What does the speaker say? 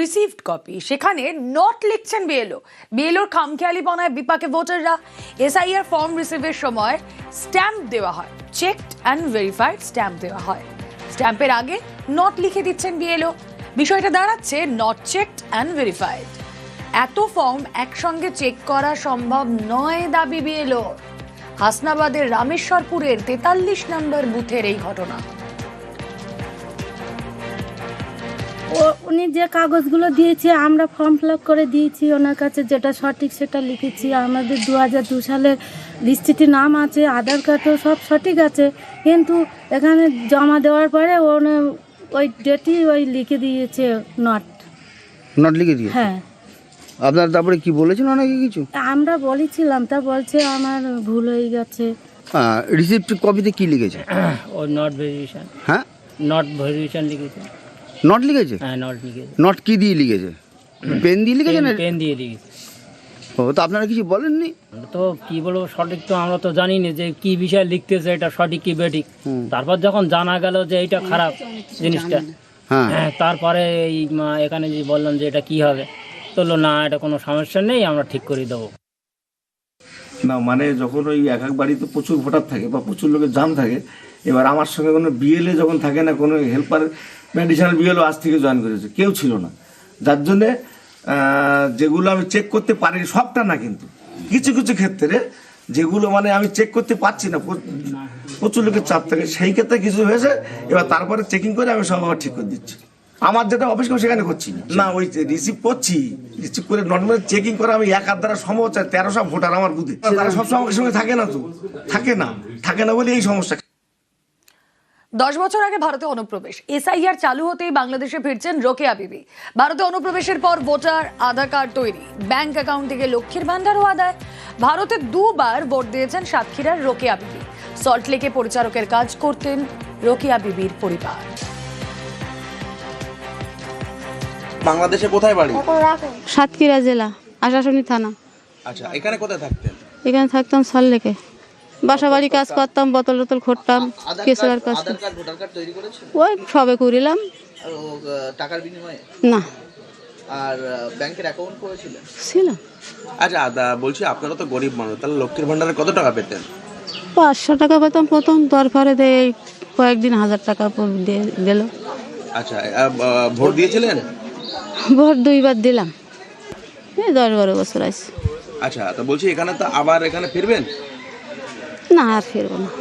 Received copy সেখানে not লিখছেন BLO. বিএলওর খামখেয়ালি বনায় বিপাকে ভোটাররা। এসআইআর ফর্ম রিসিভের সময় স্ট্যাম্প দেওয়া হয়। চেকড অ্যান্ড ভেরিফাইড স্ট্যাম্প দেওয়া হয়। স্ট্যাম্পের আগে নট লিখে দিচ্ছেন বিএলও। বিষয়টা দাঁড়াচ্ছে নট চেকড অ্যান্ড ভেরিফাইড এত ফর্ম একসঙ্গে চেক করা সম্ভব নয় দাবি বিএলও হাসনাবাদের রামেশ্বরপুরের তেতাল্লিশ নম্বর বুথের এই ঘটনা। ও উনি যে কাগজগুলো দিয়েছে আমরা ফর্ম ফিল করে দিয়েছি ওনার কাছে যেটা সঠিক সেটা লিখেছি। আমাদের দু হাজার দু সালের লিস্টিতে নাম আছে আধার কার্ডও সব সঠিক আছে। কিন্তু এখানে জমা দেওয়ার পরে ওনে ওই ডেটই ওই লিখে দিয়েছে নট নট লিখে দিয়ে হ্যাঁ। আপনার তারপরে কি বলেছেন অনেকে কিছু? আমরা বলেছিলাম তা বলছে আমার ভুল হয়ে গেছে। রিসিপ্ট কপিতে কি লিখেছে? ও নট ভেরিফিকেশন হ্যাঁ? নট ভেরিফিকেশন লিখেছে। নট লিখেছে? হ্যাঁ নট লিখেছে। নট কি দিয়ে লিখেছে? পেন দিয়ে লিখেছে না? পেন দিয়ে লিখেছে। ও তো আপনারা কিছু বলেননি? তো কি বলব সঠিক তো আমরা তো জানি না যে কি বিষয় লিখতেছে এটা সঠিক কি বেঠিক। হুম। তারপর যখন জানা গেল যে এটা খারাপ জিনিসটা হ্যাঁ। হ্যাঁ, তারপরে এই মা, এখানে যে বললাম যে এটা কি হবে বলল না এটা কোনো সমস্যা নেই আমরা ঠিক করে দেবো। না মানে যখন ওই এক এক বাড়িতে প্রচুর ভোটার থাকে বা প্রচুর লোকের জাম থাকে এবার আমার সঙ্গে কোনো বিএলএ যখন থাকে না কোনো হেল্পার মেডিসিনাল বিএলও আজ থেকে জয়েন করেছে। কেউ ছিল না। যার জন্যে যেগুলো আমি চেক করতে পারি সবটা না কিন্তু। কিছু কিছু ক্ষেত্রে যেগুলো মানে আমি চেক করতে পারছি না প্রচুর লোকের চাপ থাকে। সেই ক্ষেত্রে কিছু হয়েছে, এবার তারপরে চেকিং করে আমি সব আবার ঠিক করে দিচ্ছি। আমার যেটা অফিস করে সেখানে করছি না। ওই রিসিভ করছি রিসিভ করে নর্মাল চেকিং করে আমি এক দ্বারা সম্ভব হচ্ছে তেরোশো ভোটার আমার বুধে তারা সবসময় আমার সঙ্গে থাকে না তো। থাকে না। থাকে না বলে এই সমস্যা দশ বছর আগে ভারতে অনুপ্রবেশ। এসআইআর চালু হতেই বাংলাদেশে ফিরছেন রোকেয়া বিবি। ভারতে অনুপ্রবেশের পর ভোটার আধার কার্ড তৈরি। ব্যাংক অ্যাকাউন্ট থেকে লক্ষ্মীর ভান্ডারও আদায়। ভারতে দুবার ভোট দিয়েছেন সাতক্ষীরার রোকেয়া বিবি। সল্টলেকে পরিচারকের কাজ করতেন রোকেয়া বিবির পরিবার। বাংলাদেশে কোথায় বাড়ি? সাতক্ষীরা জেলা আশাশুনি থানা। আচ্ছা এখানে কোথায় থাকতেন? এখানে থাকতাম সল্লেকে বাসা বাড়ি কাজ করতাম বোতল টোতল খুঁড়তাম কেসলার কাজ ওই সবে করিলাম টাকার বিনিময়ে না। আর আহ, ব্যাংকের অ্যাকাউন্ট করেছিলেন ছিল। আচ্ছা দা- বলছি আপনারা তো গরিব মানুষ তাহলে লক্ষ্মীর ভান্ডারে কত টাকা পেতেন? পাঁচশো টাকা পেতাম প্রথম দিয়ে কয়েকদিন হাজার টাকা দিল। আচ্ছা ভোট দিয়েছিলেন? ভোট দুইবার দিলাম। এই দশ বারো বছর আছে আচ্ছা তো বলছি এখানে তো আবার এখানে ফিরবেন? না আর ফিরবো না।